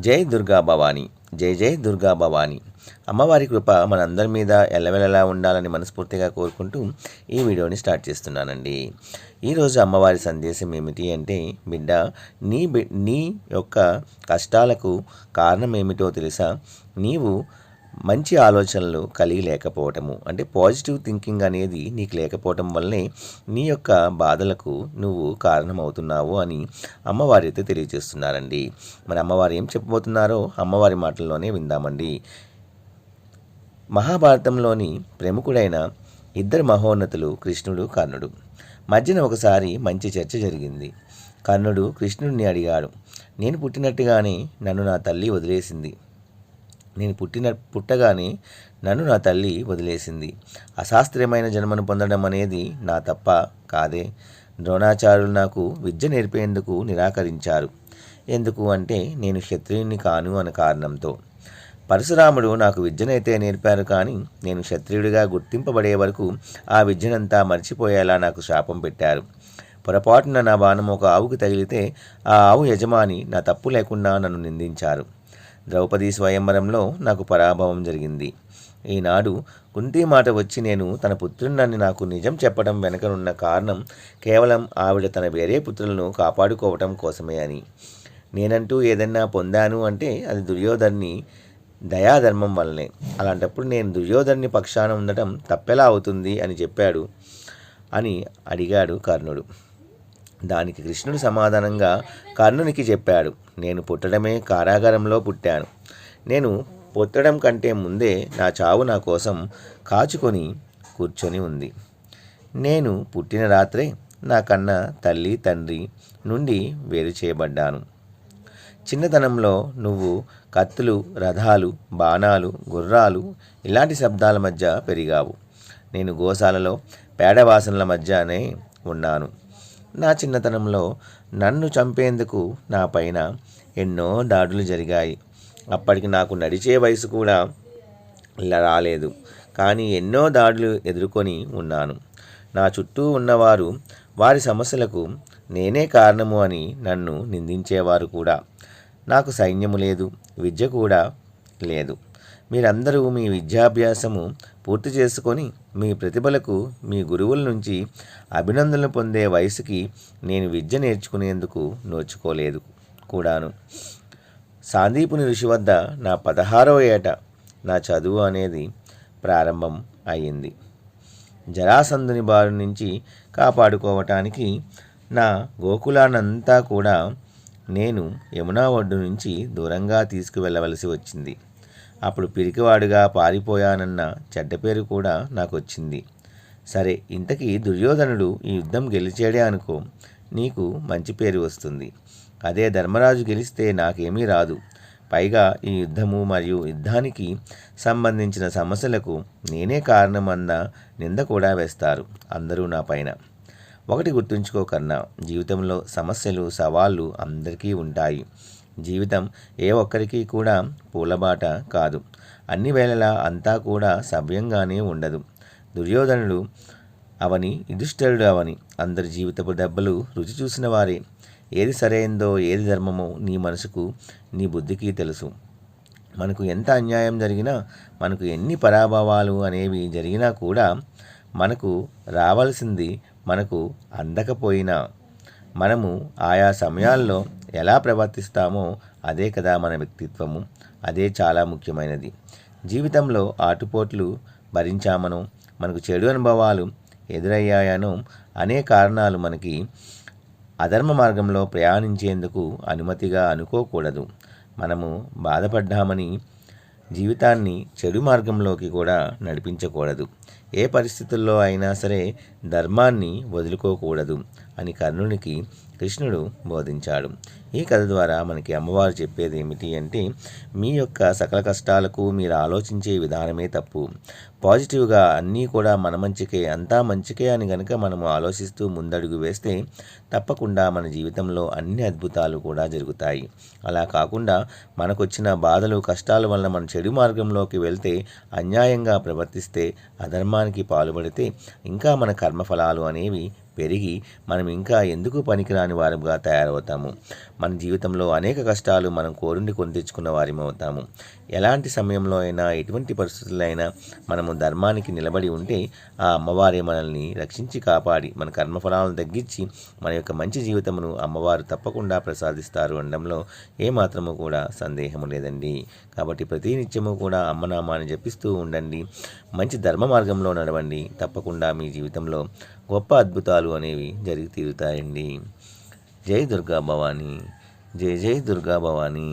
జై దుర్గా భవాని జై జై దుర్గా భవాని. అమ్మవారి కృప మనందరి మీద ఎల్లవెల్లలా ఉండాలని మనస్ఫూర్తిగా కోరుకుంటూ ఈ వీడియోని స్టార్ట్ చేస్తున్నానండి. ఈరోజు అమ్మవారి సందేశం ఏమిటి అంటే బిడ్డ నీ బి నీ యొక్క కష్టాలకు కారణం ఏమిటో తెలుసా? నీవు మంచి ఆలోచనలు కలిగి లేకపోవటము అంటే పాజిటివ్ థింకింగ్ అనేది నీకు లేకపోవటం వల్లనే నీ యొక్క బాధలకు నువ్వు కారణమవుతున్నావు అని అమ్మవారి అయితే తెలియజేస్తున్నారండి. మరి అమ్మవారు ఏం చెప్పబోతున్నారో అమ్మవారి మాటల్లోనే విందామండి. మహాభారతంలోని ప్రముఖుడైన ఇద్దరు మహోన్నతులు కృష్ణుడు కర్ణుడు. మధ్యన ఒకసారి మంచి చర్చ జరిగింది. కర్ణుడు కృష్ణుడిని అడిగాడు నేను పుట్టినట్టుగానే నన్ను నా తల్లి వదిలేసింది. నేను పుట్టిన పుట్టగానే నన్ను నా తల్లి వదిలేసింది. అశాస్త్రీయమైన జన్మను పొందడం అనేది నా తప్ప కాదే. ద్రోణాచార్యులు నాకు విద్య నేర్పేందుకు నిరాకరించారు. ఎందుకు అంటే నేను క్షత్రియుని కాను అనే కారణంతో. పరశురాముడు నాకు విద్యనైతే నేర్పారు కానీ నేను క్షత్రియుడిగా గుర్తింపబడే వరకు ఆ విద్యనంతా మర్చిపోయేలా నాకు శాపం పెట్టారు. పొరపాటున నా బాణం ఒక ఆవుకు తగిలితే ఆ ఆవు యజమాని నా తప్పు లేకుండా నన్ను నిందించారు. ద్రౌపది స్వయంవరంలో నాకు పరాభవం జరిగింది. ఈనాడు కుంతి మాట వచ్చి నేను తన పుత్రుణ్ణి నాకు నిజం చెప్పడం వెనకనున్న కారణం కేవలం ఆవిడ తన వేరే పుత్రులను కాపాడుకోవటం కోసమే అని. నేనంటూ ఏదన్నా పొందాను అంటే అది దుర్యోధన్ని దయాధర్మం వల్లనే. అలాంటప్పుడు నేను దుర్యోధన్ని పక్షాన ఉండటం తప్పెలా అవుతుంది అని చెప్పాడు అని అడిగాడు కర్ణుడు. దానికి కృష్ణుడు సమాధానంగా కర్ణునికి చెప్పాడు నేను పుట్టడమే కారాగారంలో పుట్టాను. నేను పుట్టడం కంటే ముందే నా చావు నా కోసం కాచుకొని కూర్చొని ఉంది. నేను పుట్టిన రాత్రే నా కన్న తల్లి తండ్రి నుండి వేరు చేయబడ్డాను. చిన్నతనంలో నువ్వు కత్తులు రథాలు బాణాలు గుర్రాలు ఇలాంటి శబ్దాల మధ్య పెరిగావు. నేను గోశాలలో పేడవాసనల మధ్యనే ఉన్నాను. నా చిన్నతనంలో నన్ను చంపేందుకు నా పైన ఎన్నో దాడులు జరిగాయి. అప్పటికి నాకు నడిచే వయసు కూడా రాలేదు. కానీ ఎన్నో దాడులు ఎదుర్కొని ఉన్నాను. నా చుట్టూ ఉన్నవారు వారి సమస్యలకు నేనే కారణము అని నన్ను నిందించేవారు కూడా. నాకు సైన్యము లేదు విద్య కూడా లేదు. మీరందరూ మీ విద్యాభ్యాసము పూర్తి చేసుకొని మీ ప్రతిభలకు మీ గురువుల నుంచి అభినందనలు పొందే వయసుకి నేను విద్య నేర్చుకునేందుకు నోచుకోలేదు కూడాను. సాందీపుని ఋషి వద్ద నా పదహారవ ఏట నా చదువు అనేది ప్రారంభం అయ్యింది. జరాసంధుని బారి నుంచి కాపాడుకోవటానికి నా గోకులానంతా కూడా నేను యమునా ఒడ్డు నుంచి దూరంగా తీసుకువెళ్ళవలసి వచ్చింది. అప్పుడు పిరికివాడుగా పారిపోయానన్న చెడ్డ పేరు కూడా నాకు వచ్చింది సరే ఇంతకీ దుర్యోధనుడు ఈ యుద్ధం గెలిచాడే అనుకో నీకు మంచి పేరు వస్తుంది. అదే ధర్మరాజు గెలిస్తే నాకేమీ రాదు. పైగా ఈ యుద్ధము మరియు యుద్ధానికి సంబంధించిన సమస్యలకు నేనే కారణమన్న నింద కూడా వేస్తారు అందరూ నా పైన. ఒకటి గుర్తుంచుకోకన్నా జీవితంలో సమస్యలు సవాళ్ళు అందరికీ ఉంటాయి. జీవితం ఏ ఒక్కరికి కూడా పూలబాట కాదు. అన్ని వేళలా అంతా కూడా సవ్యంగానే ఉండదు. దుర్యోధనుడు అవని యుధిష్ఠరుడు అవని అందరి జీవితపు దెబ్బలు రుచి చూసిన వారే. ఏది సరైందో ఏది ధర్మమో నీ మనసుకు నీ బుద్ధికి తెలుసు. మనకు ఎంత అన్యాయం జరిగినా మనకు ఎన్ని పరాభవాలు అనేవి జరిగినా కూడా మనకు రావాల్సింది మనకు అందకపోయినా. మనము ఆయా సమయాల్లో ఎలా ప్రవర్తిస్తామో అదే కదా మన వ్యక్తిత్వము. అదే చాలా ముఖ్యమైనది. జీవితంలో ఆటుపోట్లు భరించామనో మనకు చెడు అనుభవాలు ఎదురయ్యాయనో అనే కారణాలు మనకి అధర్మ మార్గంలో ప్రయాణించేందుకు అనుమతిగా అనుకోకూడదు. మనము బాధపడ్డామని జీవితాన్ని చెడు మార్గంలోకి కూడా నడిపించకూడదు. ఏ పరిస్థితుల్లో అయినా సరే ధర్మాన్ని వదులుకోకూడదు అని కర్ణునికి కృష్ణుడు బోధించాడు. ఈ కథ ద్వారా మనకి అమ్మవారు చెప్పేది ఏమిటి అంటే మీ యొక్క సకల కష్టాలకు మీరు ఆలోచించే విధానమే తప్పు. పాజిటివ్గా అన్నీ కూడా మన మంచికే అంతా మంచికే అని కనుక మనము ఆలోచిస్తూ ముందడుగు వేస్తే తప్పకుండా మన జీవితంలో అన్ని అద్భుతాలు కూడా జరుగుతాయి. అలా కాకుండా మనకొచ్చిన బాధలు కష్టాల వలన మన చెడు మార్గంలోకి వెళ్తే అన్యాయంగా ప్రవర్తిస్తే కర్మానికి పాల్పడితే ఇంకా మన కర్మఫలాలు అనేవి పెరిగి మనం ఇంకా ఎందుకు పనికిరాని వారుగా తయారవుతాము? మన జీవితంలో అనేక కష్టాలు మనం కోరుండి కొని తెచ్చుకున్న వారిని అవుతాము. ఎలాంటి సమయంలో అయినా ఎటువంటి పరిస్థితుల్లో అయినా మనము ధర్మానికి నిలబడి ఉంటే ఆ అమ్మవారే మనల్ని రక్షించి కాపాడి మన కర్మఫలాలను తగ్గించి మన యొక్క మంచి జీవితమును అమ్మవారు తప్పకుండా ప్రసాదిస్తారు అనడంలో ఏమాత్రము కూడా సందేహము లేదండి. కాబట్టి ప్రతి నిత్యము కూడా అమ్మనామాన్ని జపిస్తూ ఉండండి. మంచి ధర్మ మార్గంలో నడవండి. తప్పకుండా మీ జీవితంలో గొప్ప అద్భుతాలు అద్భుతాలు అనేవి జరిగి తీరుతాయండి. జై దుర్గా భవానీ జై జై దుర్గా భవానీ.